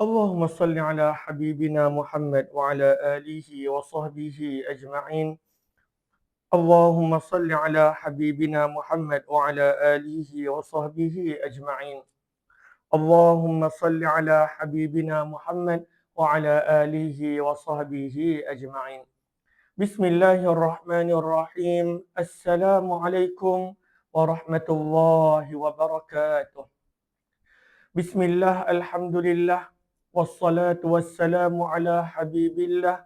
اللهم صل على حبيبنا محمد وعلى آله وصحبه أجمعين. اللهم صل على حبيبنا محمد وعلى آله وصحبه أجمعين. اللهم صل على حبيبنا محمد وعلى آله وصحبه أجمعين. بسم الله الرحمن الرحيم. السلام عليكم ورحمة الله وبركاته. بسم الله الحمد لله. والصلاة والسلام على حبيب الله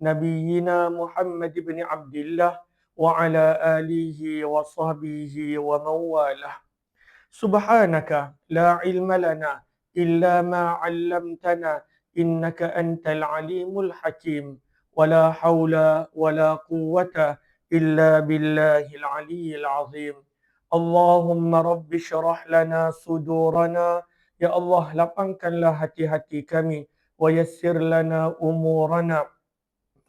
نبينا محمد بن عبد الله وعلى آله وصحبه ومن والاه سبحانك لا علم لنا إلا ما علمتنا إنك أنت العليم الحكيم. ولا حول ولا قوة إلا بالله العلي العظيم. اللهم رب اشرح لنا صدورنا Ya Allah, lapangkanlah hati-hati kami. Wa yassir lana umurana.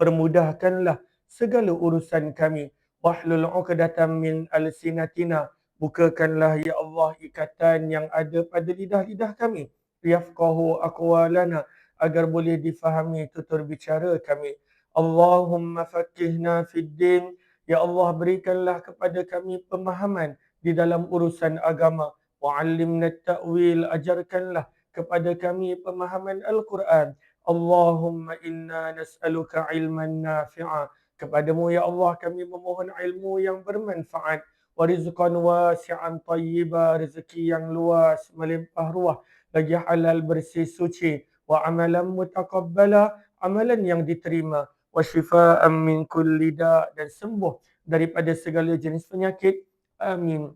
Permudahkanlah segala urusan kami. Wahlul uqdatan min alsinatina. Bukakanlah ya Allah ikatan yang ada pada lidah-lidah kami. Yafqahu aqwalana agar boleh difahami tutur bicara kami. Allahumma fakihna fid din. Ya Allah berikanlah kepada kami pemahaman di dalam urusan agama. Wa'allimna ta'wil ajarkanlah kepada kami pemahaman Al-Quran. Allahumma inna nas'aluka ilman nafi'a. Kepadamu ya Allah kami memohon ilmu yang bermanfaat. Wa rizqan wasi'an tayyiba. Rezeki yang luas melimpah ruah. Lagi halal bersih suci. Wa amalan mutakabbala. Amalan yang diterima. Wa shifa'an min kulli da' dan sembuh daripada segala jenis penyakit. Amin.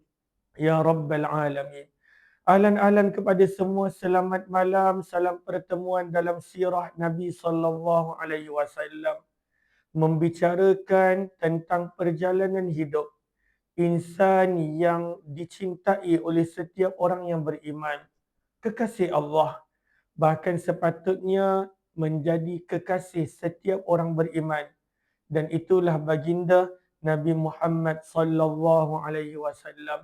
Ya Rabbal Alamin. Ahlan-ahlan kepada semua selamat malam, salam pertemuan dalam sirah Nabi sallallahu alaihi wasallam membicarakan tentang perjalanan hidup insan yang dicintai oleh setiap orang yang beriman. Kekasih Allah bahkan sepatutnya menjadi kekasih setiap orang beriman dan itulah baginda Nabi Muhammad sallallahu alaihi wasallam.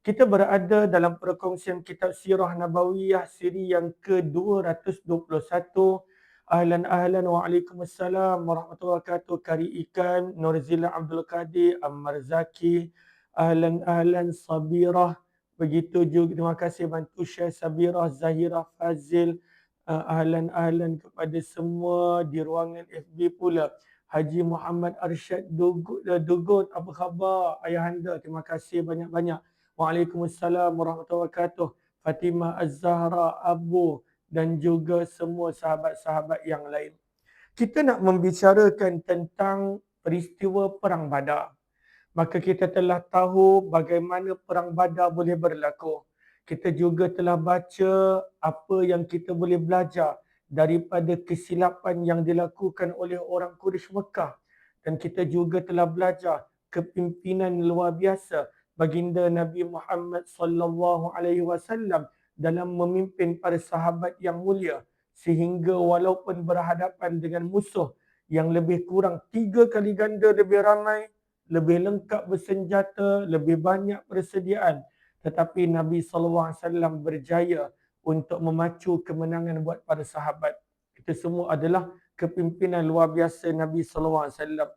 Kita berada dalam perkongsian kitab Sirah Nabawiyah siri yang ke-221. Ahlan ahlan wa alaikumussalam warahmatullahi wabarakatuh. Kari Ikan, Nurzila Abdul Qadir, Ammar Zaki. Ahlan ahlan Sabirah. Begitu juga terima kasih bantu share Sabirah, Zahira, Fazil. Uh, ahlan ahlan kepada semua di ruangan FB pula. Haji Muhammad Arsyad Dugut, Dugut apa khabar ayahanda? Terima kasih banyak-banyak. Waalaikumsalam warahmatullahi wabarakatuh. Fatimah Az-Zahra Abu dan juga semua sahabat-sahabat yang lain. Kita nak membicarakan tentang peristiwa Perang Badar. Maka kita telah tahu bagaimana Perang Badar boleh berlaku. Kita juga telah baca apa yang kita boleh belajar daripada kesilapan yang dilakukan oleh orang Quraisy Mekah. Dan kita juga telah belajar kepimpinan luar biasa baginda Nabi Muhammad sallallahu alaihi wasallam dalam memimpin para sahabat yang mulia sehingga walaupun berhadapan dengan musuh yang lebih kurang tiga kali ganda lebih ramai, lebih lengkap bersenjata, lebih banyak persediaan tetapi Nabi sallallahu alaihi wasallam berjaya untuk memacu kemenangan buat para sahabat. Itu semua adalah kepimpinan luar biasa Nabi sallallahu alaihi wasallam.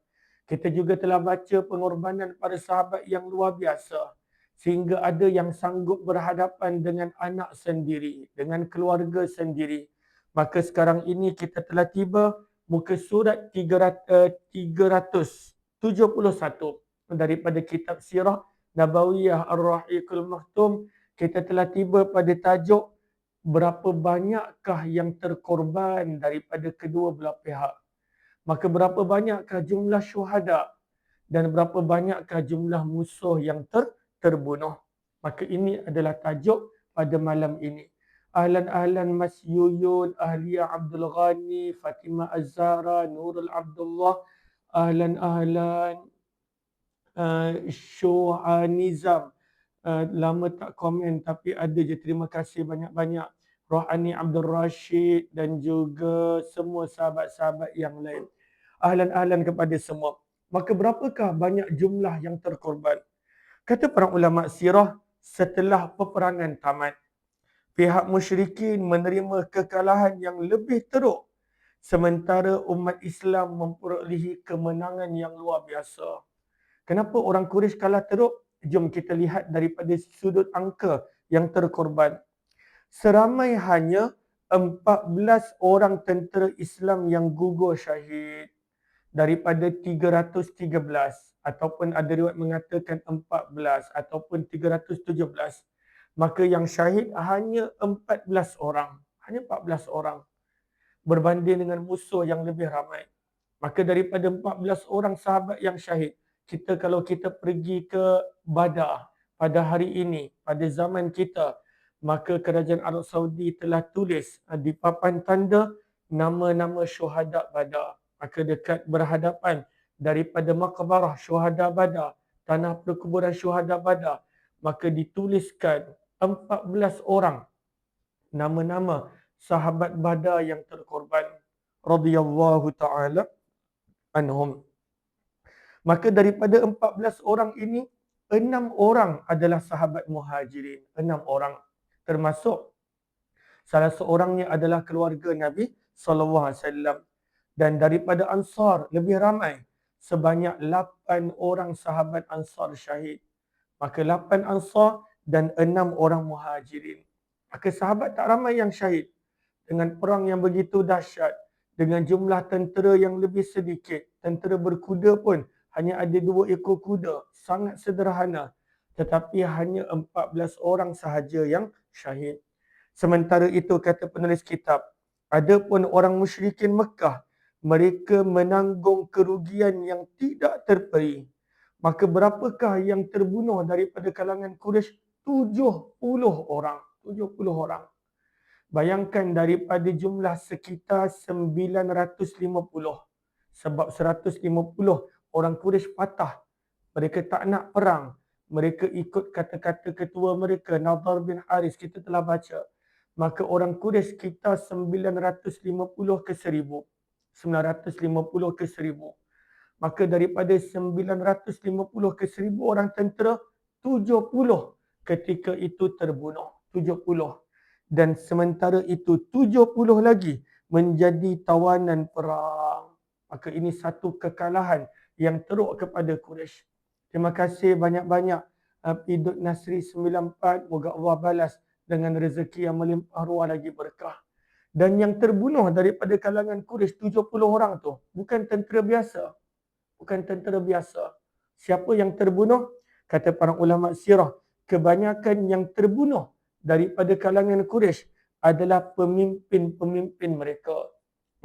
Kita juga telah baca pengorbanan para sahabat yang luar biasa sehingga ada yang sanggup berhadapan dengan anak sendiri, dengan keluarga sendiri. Maka sekarang ini kita telah tiba muka surat 371 daripada kitab Sirah Nabawiyah Ar-Rahiqul Maktum. Kita telah tiba pada tajuk berapa banyakkah yang terkorban daripada kedua belah pihak maka berapa banyakkah jumlah syuhada dan berapa banyakkah jumlah musuh yang ter terbunuh. Maka ini adalah tajuk pada malam ini. Ahlan-ahlan Mas Yuyun, Ahliya Abdul Ghani, Fatimah Az-Zahra, Nurul Abdullah, ahlan-ahlan uh, Syuha Nizam. Uh, lama tak komen tapi ada je terima kasih banyak-banyak. Rohani Abdul Rashid dan juga semua sahabat-sahabat yang lain ahlan-ahlan kepada semua. Maka berapakah banyak jumlah yang terkorban? Kata para ulama sirah setelah peperangan tamat. pihak musyrikin menerima kekalahan yang lebih teruk sementara umat Islam memperolehi kemenangan yang luar biasa. Kenapa orang Quraisy kalah teruk? Jom kita lihat daripada sudut angka yang terkorban. Seramai hanya 14 orang tentera Islam yang gugur syahid daripada 313 ataupun ada riwayat mengatakan 14 ataupun 317 maka yang syahid hanya 14 orang hanya 14 orang berbanding dengan musuh yang lebih ramai. Maka daripada 14 orang sahabat yang syahid kita kalau kita pergi ke Badar pada hari ini pada zaman kita maka kerajaan Arab Saudi telah tulis uh, di papan tanda nama-nama syuhada Badar. Maka dekat berhadapan daripada makbarah syuhada Badar, tanah perkuburan syuhada Badar, maka dituliskan 14 orang nama-nama sahabat Badar yang terkorban radhiyallahu taala anhum. Maka daripada 14 orang ini, enam orang adalah sahabat muhajirin. Enam orang termasuk salah seorangnya adalah keluarga Nabi sallallahu alaihi wasallam. Dan daripada Ansar lebih ramai sebanyak 8 orang sahabat Ansar syahid. Maka 8 Ansar dan 6 orang Muhajirin. Maka sahabat tak ramai yang syahid. Dengan perang yang begitu dahsyat dengan jumlah tentera yang lebih sedikit tentera berkuda pun hanya ada dua ekor kuda sangat sederhana tetapi hanya 14 orang sahaja yang syahid. Sementara itu kata penulis kitab, ada pun orang musyrikin Mekah, mereka menanggung kerugian yang tidak terperi. Maka berapakah yang terbunuh daripada kalangan Quraisy? 70 orang. 70 orang. Bayangkan daripada jumlah sekitar 950. Sebab 150 orang Quraisy patah. Mereka tak nak perang mereka ikut kata-kata ketua mereka Nadar bin Haris kita telah baca. Maka orang Quraisy kita 950 ke 1000 950 ke 1000 maka daripada 950 ke 1000 orang tentera 70 ketika itu terbunuh. 70 dan sementara itu 70 lagi menjadi tawanan perang. Maka ini satu kekalahan yang teruk kepada Quraisy Terima kasih banyak-banyak uh, Pidut Nasri 94. Moga Allah balas dengan rezeki yang melimpah ruah lagi berkah. Dan yang terbunuh daripada kalangan Quraisy 70 orang tu bukan tentera biasa. Bukan tentera biasa. Siapa yang terbunuh? Kata para ulama sirah, kebanyakan yang terbunuh daripada kalangan Quraisy adalah pemimpin-pemimpin mereka.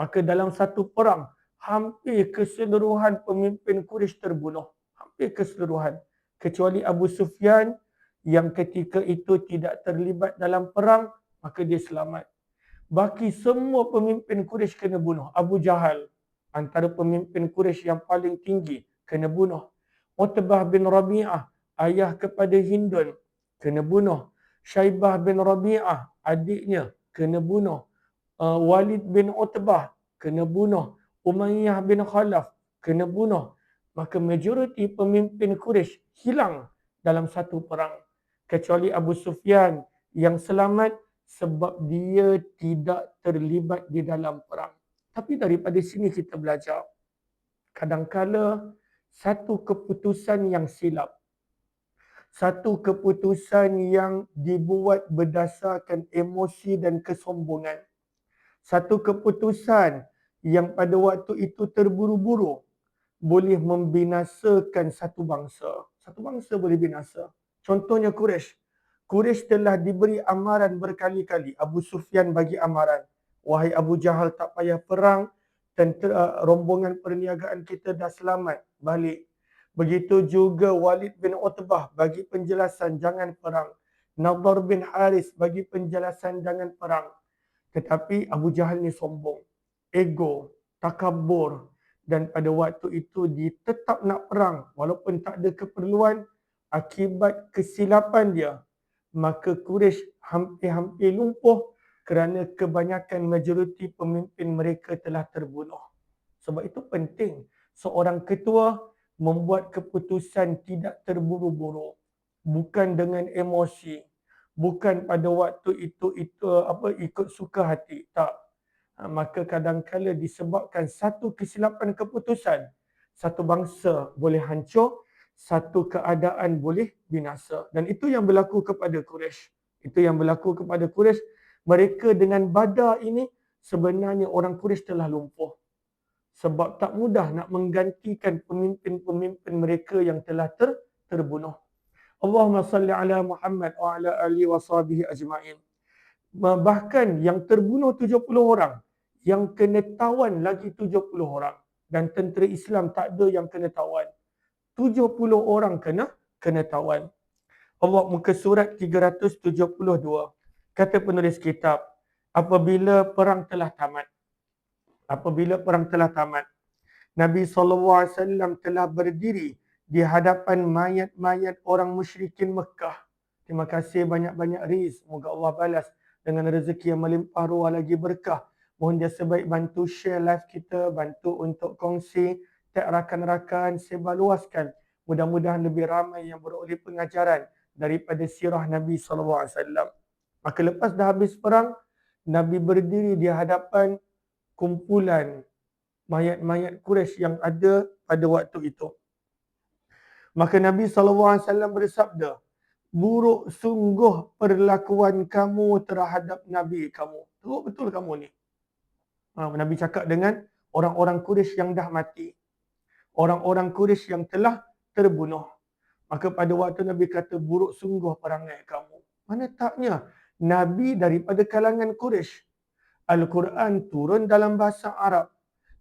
Maka dalam satu perang, hampir keseluruhan pemimpin Quraisy terbunuh hampir keseluruhan kecuali Abu Sufyan yang ketika itu tidak terlibat dalam perang maka dia selamat. Baki semua pemimpin Quraisy kena bunuh. Abu Jahal antara pemimpin Quraisy yang paling tinggi kena bunuh. Utbah bin Rabi'ah ayah kepada Hindun kena bunuh. Syaibah bin Rabi'ah adiknya kena bunuh. Uh, Walid bin Utbah kena bunuh. Umayyah bin Khalaf kena bunuh maka majoriti pemimpin Quraisy hilang dalam satu perang kecuali Abu Sufyan yang selamat sebab dia tidak terlibat di dalam perang. Tapi daripada sini kita belajar kadangkala satu keputusan yang silap satu keputusan yang dibuat berdasarkan emosi dan kesombongan satu keputusan yang pada waktu itu terburu-buru boleh membinasakan satu bangsa. Satu bangsa boleh binasa. Contohnya Quraisy. Quraisy telah diberi amaran berkali-kali. Abu Sufyan bagi amaran. Wahai Abu Jahal tak payah perang. Tentera, uh, rombongan perniagaan kita dah selamat balik. Begitu juga Walid bin Utbah bagi penjelasan jangan perang. Nadar bin Haris bagi penjelasan jangan perang. Tetapi Abu Jahal ni sombong. Ego, takabur, dan pada waktu itu dia tetap nak perang walaupun tak ada keperluan akibat kesilapan dia. Maka Quraisy hampir-hampir lumpuh kerana kebanyakan majoriti pemimpin mereka telah terbunuh. Sebab itu penting seorang ketua membuat keputusan tidak terburu-buru. Bukan dengan emosi. Bukan pada waktu itu itu apa ikut suka hati. Tak maka kadang-kala disebabkan satu kesilapan keputusan satu bangsa boleh hancur satu keadaan boleh binasa. Dan itu yang berlaku kepada Quraisy itu yang berlaku kepada Quraisy mereka dengan badar ini sebenarnya orang Quraisy telah lumpuh. Sebab tak mudah nak menggantikan pemimpin-pemimpin mereka yang telah ter terbunuh. Allahumma salli ala Muhammad wa ala ali wa sahbihi ajma'in. Bahkan yang terbunuh 70 orang, yang kena tawan lagi 70 orang. Dan tentera Islam tak ada yang kena tawan. 70 orang kena kena tawan. Allah muka surat 372. Kata penulis kitab, apabila perang telah tamat. Apabila perang telah tamat. Nabi SAW telah berdiri di hadapan mayat-mayat orang musyrikin Mekah. Terima kasih banyak-banyak Riz. Moga Allah balas dengan rezeki yang melimpah ruah lagi berkah. Mohon dia sebaik bantu share live kita, bantu untuk kongsi, tag rakan-rakan, sebarluaskan. Mudah-mudahan lebih ramai yang beroleh pengajaran daripada sirah Nabi SAW. Maka lepas dah habis perang, Nabi berdiri di hadapan kumpulan mayat-mayat Quraisy yang ada pada waktu itu. Maka Nabi SAW bersabda, buruk sungguh perlakuan kamu terhadap Nabi kamu. Teruk betul kamu ni. Ha, Nabi cakap dengan orang-orang Quraisy yang dah mati. Orang-orang Quraisy yang telah terbunuh. Maka pada waktu Nabi kata buruk sungguh perangai kamu. Mana taknya Nabi daripada kalangan Quraisy. Al-Quran turun dalam bahasa Arab.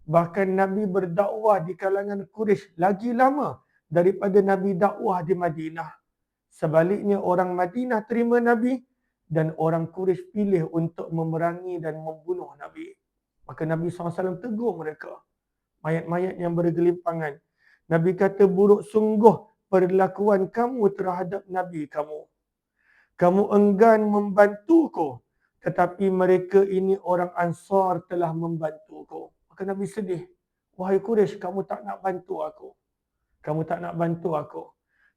Bahkan Nabi berdakwah di kalangan Quraisy lagi lama daripada Nabi dakwah di Madinah. Sebaliknya orang Madinah terima Nabi dan orang Quraisy pilih untuk memerangi dan membunuh Nabi. Maka Nabi SAW tegur mereka. Mayat-mayat yang bergelimpangan. Nabi kata buruk sungguh perlakuan kamu terhadap Nabi kamu. Kamu enggan membantuku. Tetapi mereka ini orang ansar telah membantuku. Maka Nabi sedih. Wahai Quraisy, kamu tak nak bantu aku kamu tak nak bantu aku.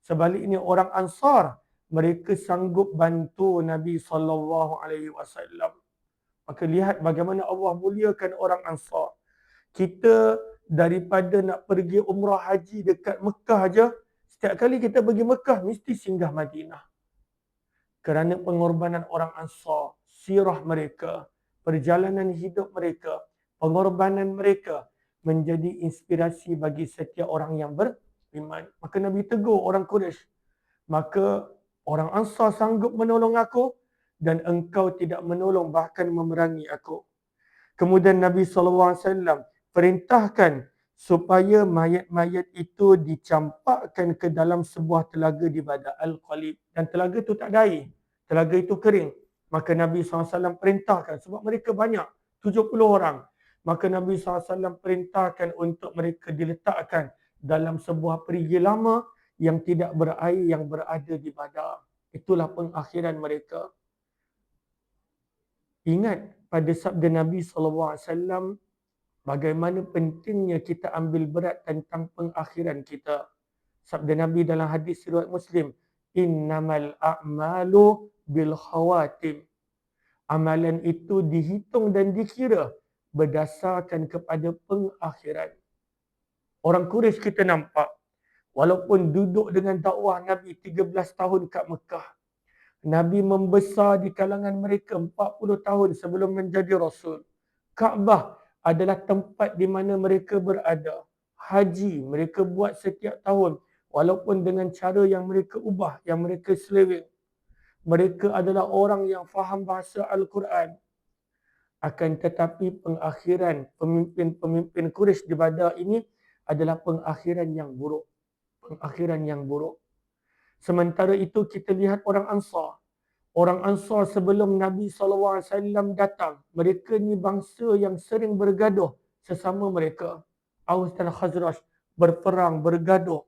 Sebaliknya orang Ansar mereka sanggup bantu Nabi sallallahu alaihi wasallam. Maka lihat bagaimana Allah muliakan orang Ansar. Kita daripada nak pergi umrah haji dekat Mekah aja, setiap kali kita pergi Mekah mesti singgah Madinah. Kerana pengorbanan orang Ansar, sirah mereka, perjalanan hidup mereka, pengorbanan mereka menjadi inspirasi bagi setiap orang yang ber, iman. Maka Nabi tegur orang Quraisy. Maka orang Ansar sanggup menolong aku dan engkau tidak menolong bahkan memerangi aku. Kemudian Nabi SAW perintahkan supaya mayat-mayat itu dicampakkan ke dalam sebuah telaga di Bada Al-Qalib. Dan telaga itu tak ada air. Telaga itu kering. Maka Nabi SAW perintahkan sebab mereka banyak. 70 orang. Maka Nabi SAW perintahkan untuk mereka diletakkan dalam sebuah perigi lama yang tidak berair yang berada di badar. Itulah pengakhiran mereka. Ingat pada sabda Nabi SAW bagaimana pentingnya kita ambil berat tentang pengakhiran kita. Sabda Nabi dalam hadis riwayat Muslim, innamal a'malu bil khawatim. Amalan itu dihitung dan dikira berdasarkan kepada pengakhiran. Orang Quraisy kita nampak walaupun duduk dengan dakwah Nabi 13 tahun kat Mekah. Nabi membesar di kalangan mereka 40 tahun sebelum menjadi Rasul. Kaabah adalah tempat di mana mereka berada. Haji mereka buat setiap tahun walaupun dengan cara yang mereka ubah, yang mereka seleweng. Mereka adalah orang yang faham bahasa Al-Quran. Akan tetapi pengakhiran pemimpin-pemimpin Quraisy di Badar ini adalah pengakhiran yang buruk. Pengakhiran yang buruk. Sementara itu kita lihat orang Ansar. Orang Ansar sebelum Nabi SAW datang. Mereka ni bangsa yang sering bergaduh sesama mereka. Aus dan Khazraj berperang, bergaduh.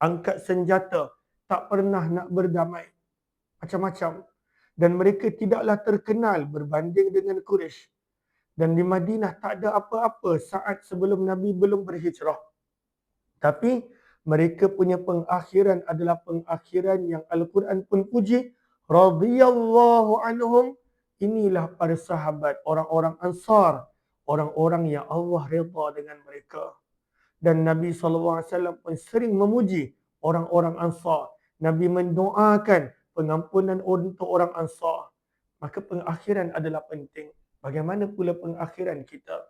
Angkat senjata. Tak pernah nak berdamai. Macam-macam. Dan mereka tidaklah terkenal berbanding dengan Quraisy dan di Madinah tak ada apa-apa saat sebelum Nabi belum berhijrah. Tapi mereka punya pengakhiran adalah pengakhiran yang Al-Quran pun puji. Radhiyallahu anhum. Inilah para sahabat orang-orang Ansar. Orang-orang yang Allah redha dengan mereka. Dan Nabi SAW pun sering memuji orang-orang Ansar. Nabi mendoakan pengampunan untuk orang Ansar. Maka pengakhiran adalah penting. Bagaimana pula pengakhiran kita?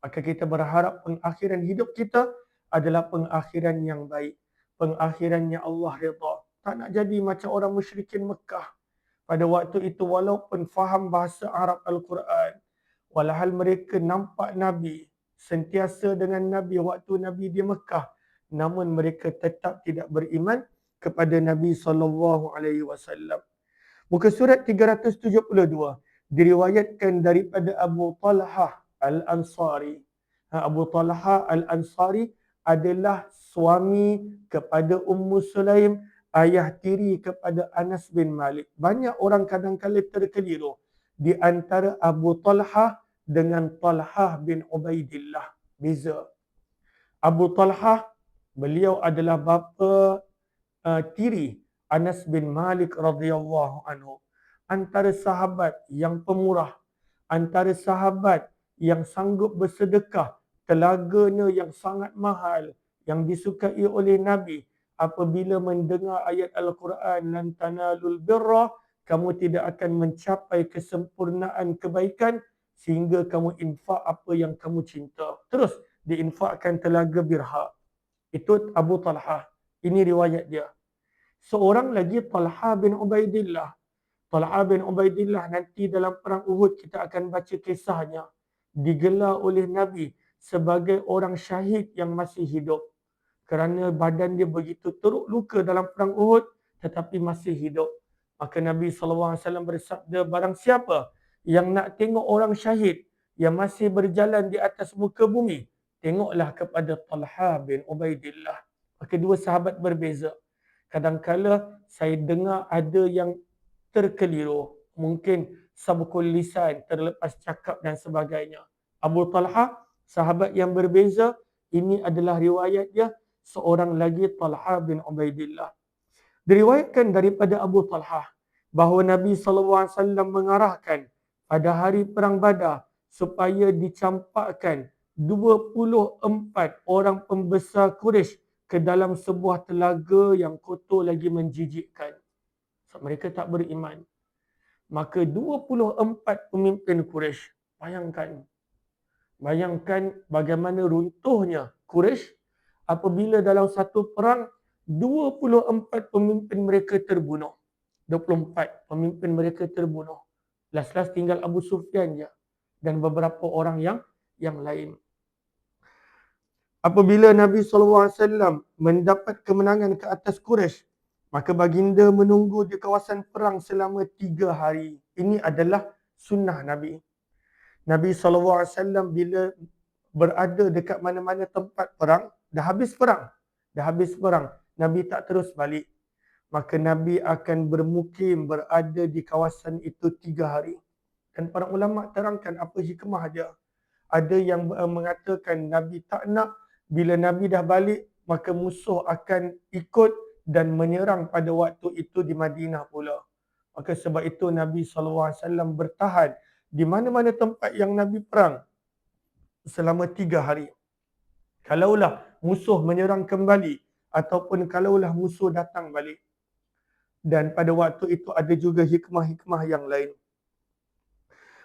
Maka kita berharap pengakhiran hidup kita adalah pengakhiran yang baik. Pengakhirannya Allah redha tak nak jadi macam orang musyrikin Mekah. Pada waktu itu walaupun faham bahasa Arab Al-Quran walhal mereka nampak Nabi sentiasa dengan Nabi waktu Nabi di Mekah. Namun mereka tetap tidak beriman kepada Nabi sallallahu alaihi wasallam. Muka surat 372 diriwayatkan daripada Abu Talhah Al-Ansari. Ha, Abu Talha Al-Ansari adalah suami kepada Ummu Sulaim, ayah tiri kepada Anas bin Malik. Banyak orang kadang-kadang terkeliru di antara Abu Talha dengan Talha bin Ubaidillah. Beza. Abu Talha, beliau adalah bapa uh, tiri Anas bin Malik radhiyallahu anhu. Antara sahabat yang pemurah, antara sahabat yang sanggup bersedekah telaganya yang sangat mahal yang disukai oleh Nabi apabila mendengar ayat Al-Quran lan tanalul birra kamu tidak akan mencapai kesempurnaan kebaikan sehingga kamu infak apa yang kamu cinta. Terus diinfakkan telaga birha. Itu Abu Talha. Ini riwayat dia. Seorang lagi Talha bin Ubaidillah. Talha bin Ubaidillah nanti dalam perang Uhud kita akan baca kisahnya digelar oleh Nabi sebagai orang syahid yang masih hidup. Kerana badan dia begitu teruk luka dalam perang Uhud tetapi masih hidup. Maka Nabi SAW bersabda barang siapa yang nak tengok orang syahid yang masih berjalan di atas muka bumi, tengoklah kepada Talha bin Ubaidillah. Maka dua sahabat berbeza. Kadangkala saya dengar ada yang terkeliru. Mungkin sabukul lisan, terlepas cakap dan sebagainya. Abu Talha, sahabat yang berbeza, ini adalah riwayat dia, seorang lagi Talha bin Ubaidillah. Diriwayatkan daripada Abu Talha, bahawa Nabi SAW mengarahkan pada hari Perang Badar supaya dicampakkan 24 orang pembesar Quraisy ke dalam sebuah telaga yang kotor lagi menjijikkan. So, mereka tak beriman maka 24 pemimpin Quraisy bayangkan bayangkan bagaimana runtuhnya Quraisy apabila dalam satu perang 24 pemimpin mereka terbunuh 24 pemimpin mereka terbunuh last-last tinggal Abu Sufyan je dan beberapa orang yang yang lain apabila Nabi SAW mendapat kemenangan ke atas Quraisy Maka baginda menunggu di kawasan perang selama tiga hari. Ini adalah sunnah Nabi. Nabi SAW bila berada dekat mana-mana tempat perang, dah habis perang. Dah habis perang. Nabi tak terus balik. Maka Nabi akan bermukim berada di kawasan itu tiga hari. Dan para ulama terangkan apa hikmah dia. Ada yang mengatakan Nabi tak nak bila Nabi dah balik maka musuh akan ikut dan menyerang pada waktu itu di Madinah pula. Maka sebab itu Nabi SAW bertahan di mana-mana tempat yang Nabi perang selama tiga hari. Kalaulah musuh menyerang kembali ataupun kalaulah musuh datang balik. Dan pada waktu itu ada juga hikmah-hikmah yang lain.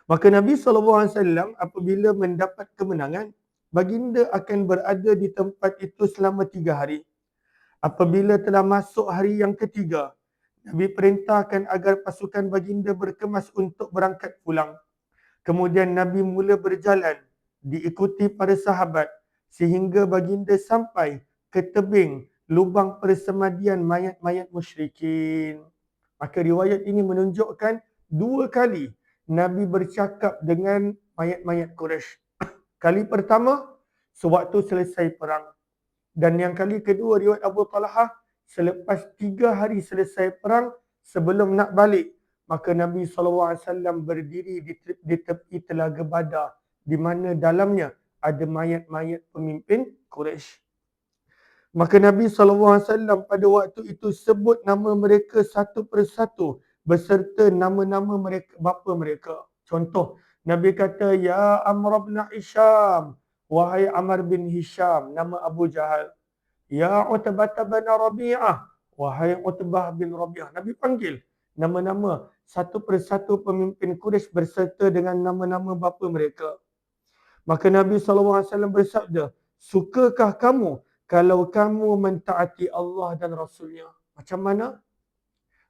Maka Nabi SAW apabila mendapat kemenangan, baginda akan berada di tempat itu selama tiga hari. Apabila telah masuk hari yang ketiga, Nabi perintahkan agar pasukan baginda berkemas untuk berangkat pulang. Kemudian Nabi mula berjalan diikuti para sahabat sehingga baginda sampai ke tebing lubang persemadian mayat-mayat musyrikin. Maka riwayat ini menunjukkan dua kali Nabi bercakap dengan mayat-mayat Quraisy. Kali pertama, sewaktu selesai perang. Dan yang kali kedua riwayat Abu Talha selepas tiga hari selesai perang sebelum nak balik maka Nabi SAW berdiri di, di tepi telaga badar di mana dalamnya ada mayat-mayat pemimpin Quraisy. Maka Nabi SAW pada waktu itu sebut nama mereka satu persatu beserta nama-nama mereka bapa mereka. Contoh, Nabi kata ya Amr bin Hisham, wahai Amr bin Hisham, nama Abu Jahal. Ya Utbah bin Rabi'ah, wahai Utbah bin Rabi'ah. Nabi panggil nama-nama satu persatu pemimpin Quraisy berserta dengan nama-nama bapa mereka. Maka Nabi SAW bersabda, sukakah kamu kalau kamu mentaati Allah dan Rasulnya? Macam mana?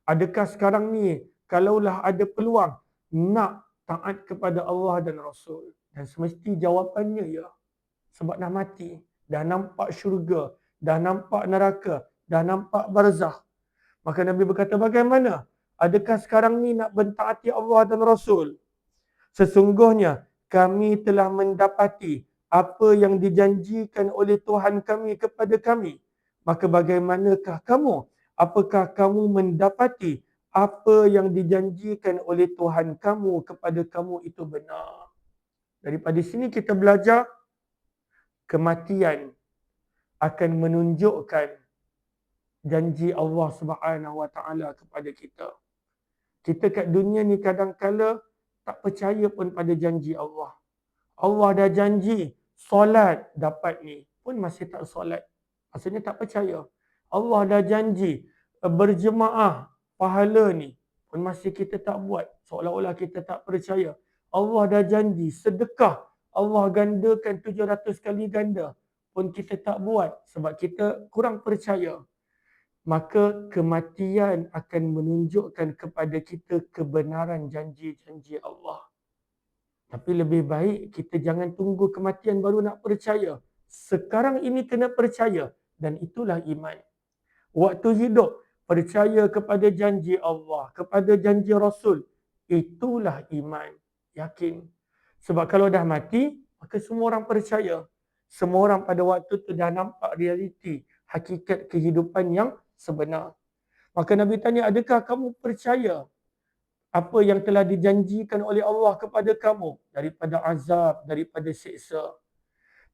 Adakah sekarang ni kalaulah ada peluang nak taat kepada Allah dan Rasul? Dan semesti jawapannya ya. Sebab dah mati. Dah nampak syurga. Dah nampak neraka. Dah nampak barzah. Maka Nabi berkata bagaimana? Adakah sekarang ni nak bentaati Allah dan Rasul? Sesungguhnya kami telah mendapati apa yang dijanjikan oleh Tuhan kami kepada kami. Maka bagaimanakah kamu? Apakah kamu mendapati apa yang dijanjikan oleh Tuhan kamu kepada kamu itu benar. Daripada sini kita belajar kematian akan menunjukkan janji Allah Subhanahu Wa Taala kepada kita. Kita kat dunia ni kadang-kala tak percaya pun pada janji Allah. Allah dah janji solat dapat ni pun masih tak solat. Maksudnya tak percaya. Allah dah janji berjemaah pahala ni pun masih kita tak buat seolah-olah kita tak percaya Allah dah janji sedekah Allah gandakan 700 kali ganda pun kita tak buat sebab kita kurang percaya maka kematian akan menunjukkan kepada kita kebenaran janji-janji Allah. Tapi lebih baik kita jangan tunggu kematian baru nak percaya. Sekarang ini kena percaya dan itulah iman. Waktu hidup percaya kepada janji Allah, kepada janji Rasul, itulah iman, yakin. Sebab kalau dah mati, maka semua orang percaya. Semua orang pada waktu itu dah nampak realiti, hakikat kehidupan yang sebenar. Maka Nabi tanya, adakah kamu percaya apa yang telah dijanjikan oleh Allah kepada kamu daripada azab, daripada siksa?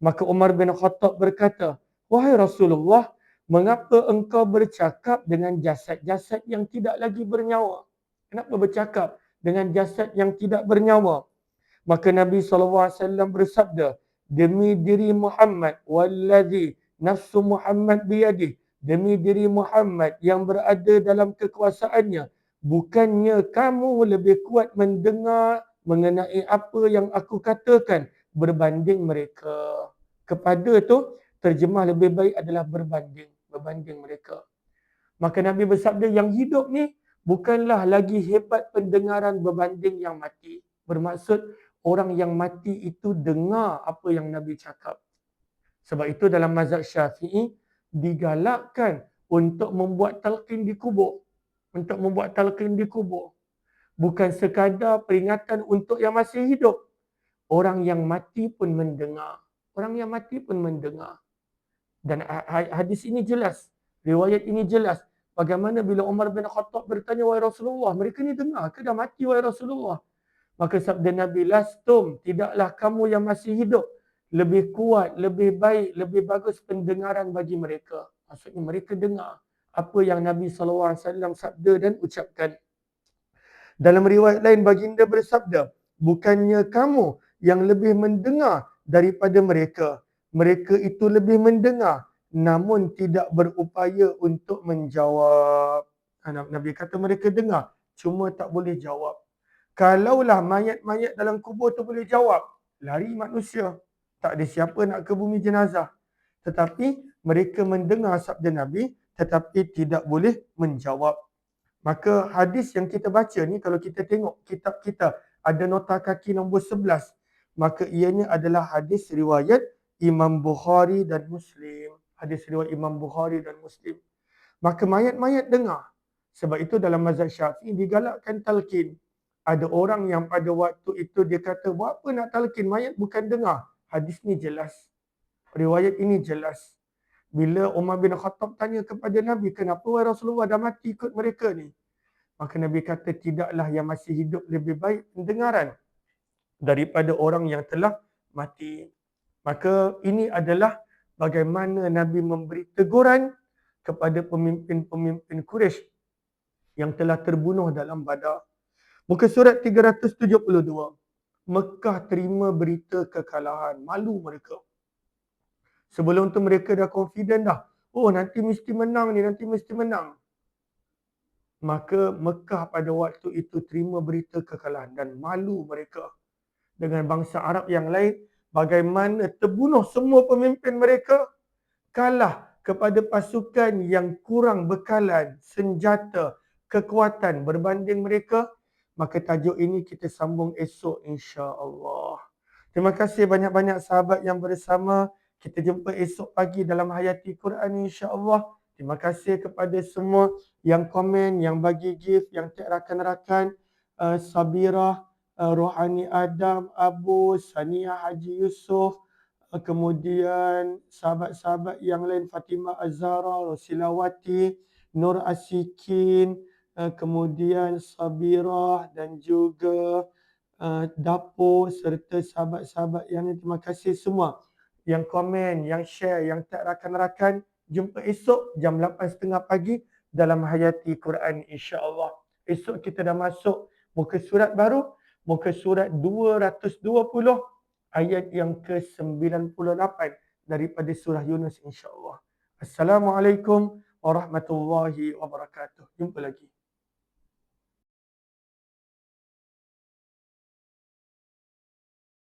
Maka Umar bin Khattab berkata, Wahai Rasulullah, mengapa engkau bercakap dengan jasad-jasad yang tidak lagi bernyawa? Kenapa bercakap dengan jasad yang tidak bernyawa? Maka Nabi SAW bersabda, Demi diri Muhammad, wallazi nafsu Muhammad biyadih, demi diri Muhammad yang berada dalam kekuasaannya, bukannya kamu lebih kuat mendengar mengenai apa yang aku katakan berbanding mereka. Kepada tu, terjemah lebih baik adalah berbanding berbanding mereka. Maka Nabi bersabda yang hidup ni bukanlah lagi hebat pendengaran berbanding yang mati. Bermaksud orang yang mati itu dengar apa yang Nabi cakap. Sebab itu dalam mazhab syafi'i digalakkan untuk membuat talqin di kubur. Untuk membuat talqin di kubur. Bukan sekadar peringatan untuk yang masih hidup. Orang yang mati pun mendengar. Orang yang mati pun mendengar. Dan hadis ini jelas. Riwayat ini jelas. Bagaimana bila Umar bin Khattab bertanya, Wahai Rasulullah, mereka ni dengar ke dah mati, Wahai Rasulullah? Maka sabda Nabi, Lastum, tidaklah kamu yang masih hidup. Lebih kuat, lebih baik, lebih bagus pendengaran bagi mereka. Maksudnya mereka dengar apa yang Nabi SAW sabda dan ucapkan. Dalam riwayat lain, baginda bersabda, bukannya kamu yang lebih mendengar daripada mereka mereka itu lebih mendengar namun tidak berupaya untuk menjawab. Ha, Nabi kata mereka dengar cuma tak boleh jawab. Kalaulah mayat-mayat dalam kubur tu boleh jawab, lari manusia. Tak ada siapa nak ke bumi jenazah. Tetapi mereka mendengar sabda Nabi tetapi tidak boleh menjawab. Maka hadis yang kita baca ni kalau kita tengok kitab kita ada nota kaki nombor 11 maka ianya adalah hadis riwayat Imam Bukhari dan Muslim. Hadis riwayat Imam Bukhari dan Muslim. Maka mayat-mayat dengar. Sebab itu dalam mazhab syafi'i digalakkan talqin. Ada orang yang pada waktu itu dia kata, buat apa nak talqin? Mayat bukan dengar. Hadis ni jelas. Riwayat ini jelas. Bila Umar bin Khattab tanya kepada Nabi, kenapa wahai Rasulullah dah mati ikut mereka ni? Maka Nabi kata, tidaklah yang masih hidup lebih baik pendengaran daripada orang yang telah mati. Maka ini adalah bagaimana Nabi memberi teguran kepada pemimpin-pemimpin Quraisy yang telah terbunuh dalam badar. Muka surat 372. Mekah terima berita kekalahan. Malu mereka. Sebelum tu mereka dah confident dah. Oh nanti mesti menang ni, nanti mesti menang. Maka Mekah pada waktu itu terima berita kekalahan dan malu mereka dengan bangsa Arab yang lain bagaimana terbunuh semua pemimpin mereka kalah kepada pasukan yang kurang bekalan, senjata, kekuatan berbanding mereka maka tajuk ini kita sambung esok insya-Allah. Terima kasih banyak-banyak sahabat yang bersama. Kita jumpa esok pagi dalam Hayati Quran insya-Allah. Terima kasih kepada semua yang komen, yang bagi gift, yang tag rakan-rakan uh, Sabira, uh, Rohani Adam, Abu, Sania Haji Yusof, uh, kemudian sahabat-sahabat yang lain Fatimah Azhara, Rosilawati, Nur Asikin, kemudian Sabira dan juga uh, Dapo serta sahabat-sahabat yang lain. Terima kasih semua yang komen, yang share, yang tag rakan-rakan. Jumpa esok jam 8.30 pagi dalam Hayati Quran insya-Allah. Esok kita dah masuk muka surat baru, muka surat 220 ayat yang ke-98 daripada surah Yunus insya-Allah. Assalamualaikum warahmatullahi wabarakatuh. Jumpa lagi.